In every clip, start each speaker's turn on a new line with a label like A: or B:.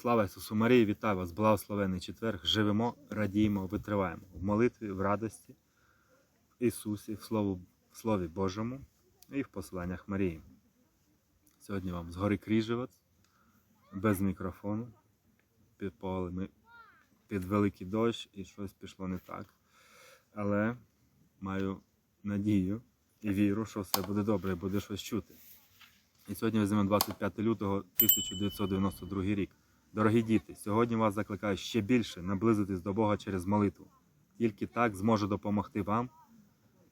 A: Слава Ісусу Марії, вітаю вас, благословений четверг. Живемо, радіємо, витриваємо в молитві, в радості, в Ісусі, в Слову, в Слові Божому і в посланнях Марії. Сьогодні вам згори кріжевець, без мікрофону, під поле під великий дощ і щось пішло не так. Але маю надію і віру, що все буде добре і буде щось чути. І сьогодні візьмемо 25 лютого 1992 рік. Дорогі діти, сьогодні вас закликаю ще більше наблизитись до Бога через молитву. Тільки так зможу допомогти вам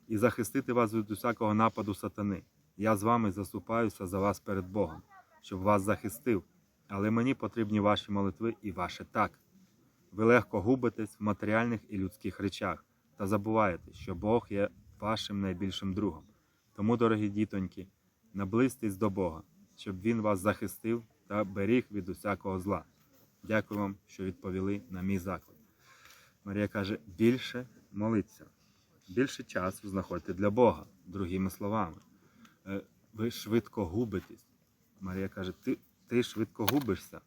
A: і захистити вас від усякого нападу сатани. Я з вами заступаюся за вас перед Богом, щоб вас захистив. Але мені потрібні ваші молитви і ваше так. Ви легко губитесь в матеріальних і людських речах та забуваєте, що Бог є вашим найбільшим другом. Тому, дорогі дітоньки, наблизьтесь до Бога, щоб Він вас захистив та беріг від усякого зла. Дякую вам, що відповіли на мій заклик. Марія каже: більше молиться, більше часу знаходьте для Бога, другими словами. Е, Ви швидко губитесь. Марія каже, ти, ти швидко губишся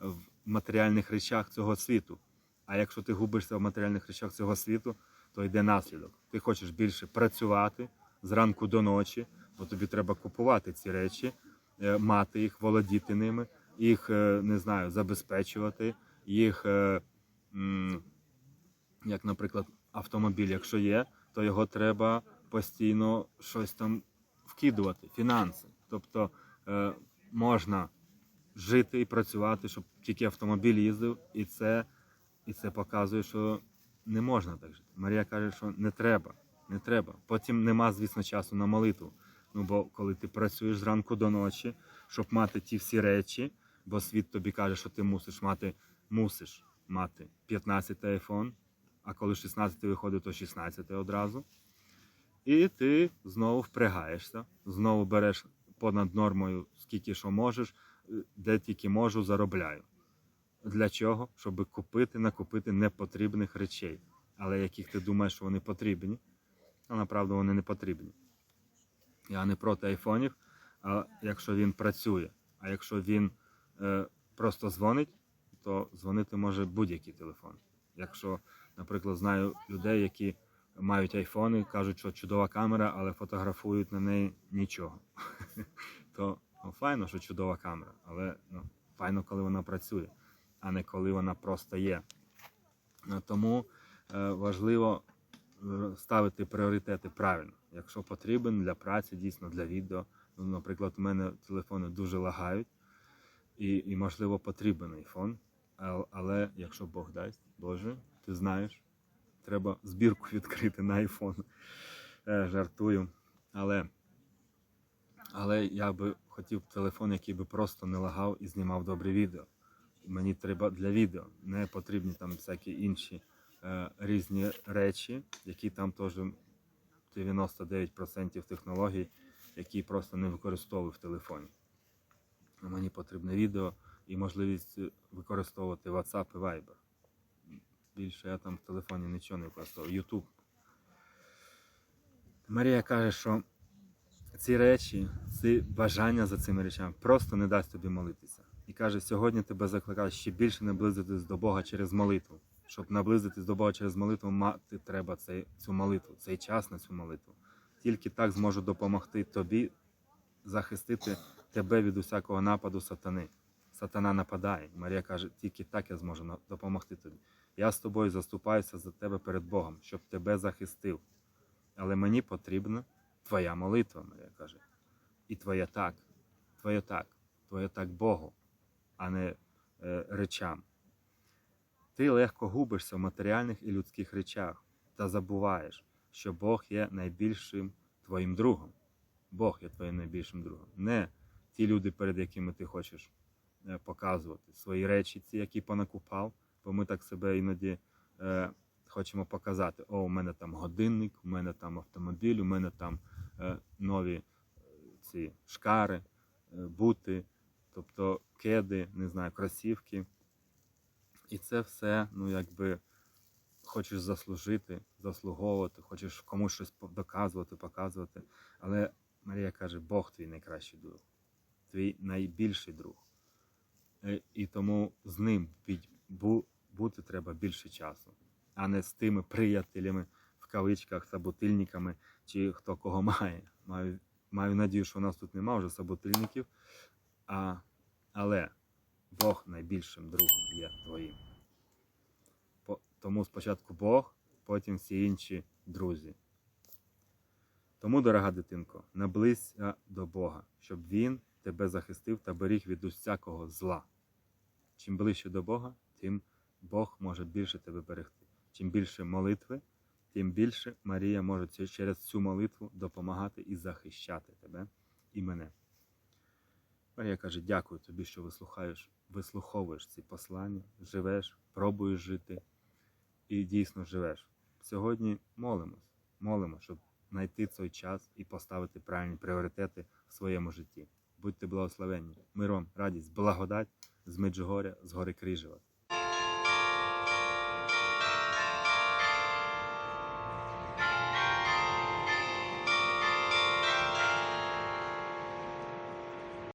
A: в матеріальних речах цього світу. А якщо ти губишся в матеріальних речах цього світу, то йде наслідок. Ти хочеш більше працювати зранку до ночі, бо тобі треба купувати ці речі, е, мати їх, володіти ними, їх е, не знаю, забезпечувати, їх, е, як, наприклад, автомобіль, якщо є, то його треба постійно щось там вкидувати, фінанси. Тобто е, можна жити і працювати, щоб тільки автомобіль їздив, і це, і це показує, що не можна так жити. Марія каже, що не треба, не треба. Потім нема, звісно, часу на молитву. Ну, бо коли ти працюєш зранку до ночі, щоб мати ті всі речі, бо світ тобі каже, що ти мусиш мати, мусиш мати 15 айфон, а коли 16 виходить, то 16 одразу. І ти знову впрягаєшся, знову береш понад нормою, скільки що можеш, де тільки можу, заробляю. Для чого? Щоб купити, накупити непотрібних речей, але яких ти думаєш, що вони потрібні, а направду вони не потрібні. Я не проти айфонів, а якщо він працює. А якщо він просто дзвонить, то дзвонити може будь-який телефон. Якщо, наприклад, знаю людей, які мають айфони, кажуть, що чудова камера, але фотографують на неї нічого. То ну, файно, що чудова камера, але ну, файно, коли вона працює, а не коли вона просто є. Ну, Тому е, важливо е, ставити пріоритети правильно. Якщо потрібен для праці, дійсно для відео. Ну, наприклад, у мене телефони дуже лагають, і, і можливо, потрібен айфон. Але якщо Бог дасть, Боже, ти знаєш, треба збірку відкрити на айфон. Е, жартую. Але, але я би хотів телефон, який би просто не лагав і знімав добре відео. Мені треба для відео, не потрібні там всякі інші е, різні речі, які там теж 99% технологій, які просто не використовую в телефоні. Мені потрібне відео і можливість використовувати WhatsApp і Viber. Більше я там в телефоні нічого не використовую. YouTube. Марія каже, що ці речі, ці бажання за цими речами просто не дасть тобі молитися. І каже, сьогодні тебе закликаю ще більше наблизитись до Бога через молитву. Щоб наблизитись до Бога через молитву, мати треба цей, цю молитву, цей час на цю молитву. Тільки так зможу допомогти тобі захистити тебе від усякого нападу сатани. Сатана нападає. Марія каже, тільки так я зможу допомогти тобі. Я з тобою заступаюся за тебе перед Богом, щоб тебе захистив. Але мені потрібна твоя молитва, Марія каже. І твоє так, твоє так, твоє так Богу, а не е, речам. Ти легко губишся в матеріальних і людських речах та забуваєш, що Бог є найбільшим твоїм другом. Бог є твоїм найбільшим другом. Не ті люди, перед якими ти хочеш е, показувати свої речі, ці, які понакупав, бо ми так себе іноді е, хочемо показати: о, у мене там годинник, у мене там автомобіль, у мене там е, нові е, ці шкари, е, бути, тобто кеди, не знаю, кросівки. І це все, ну якби хочеш заслужити, заслуговувати, хочеш комусь щось доказувати, показувати. Але Марія каже, Бог твій найкращий друг, твій найбільший друг. Е, І тому з ним бути треба більше часу, а не з тими приятелями в кавичках, собутильниками чи хто кого має. Маю, маю надію, що у нас тут нема вже собутильників, а, але Бог найбільшим другом є твоїм. По- Тому спочатку Бог, потім всі інші друзі. Тому, дорога дитинко, наблизься до Бога, щоб Він тебе захистив та беріг від усякого зла. Чим ближче до Бога, тим Бог може більше тебе берегти. Чим більше молитви, тим більше Марія може через цю молитву допомагати і захищати тебе і мене. Марія каже: дякую тобі, що вислухаєш, вислуховуєш ці послання, живеш, пробуєш жити і дійсно живеш. Сьогодні молимось, молимо, щоб знайти цей час і поставити правильні пріоритети в своєму житті. Будьте благословенні, миром, радість, благодать з Меджугоря, з гори Крижева.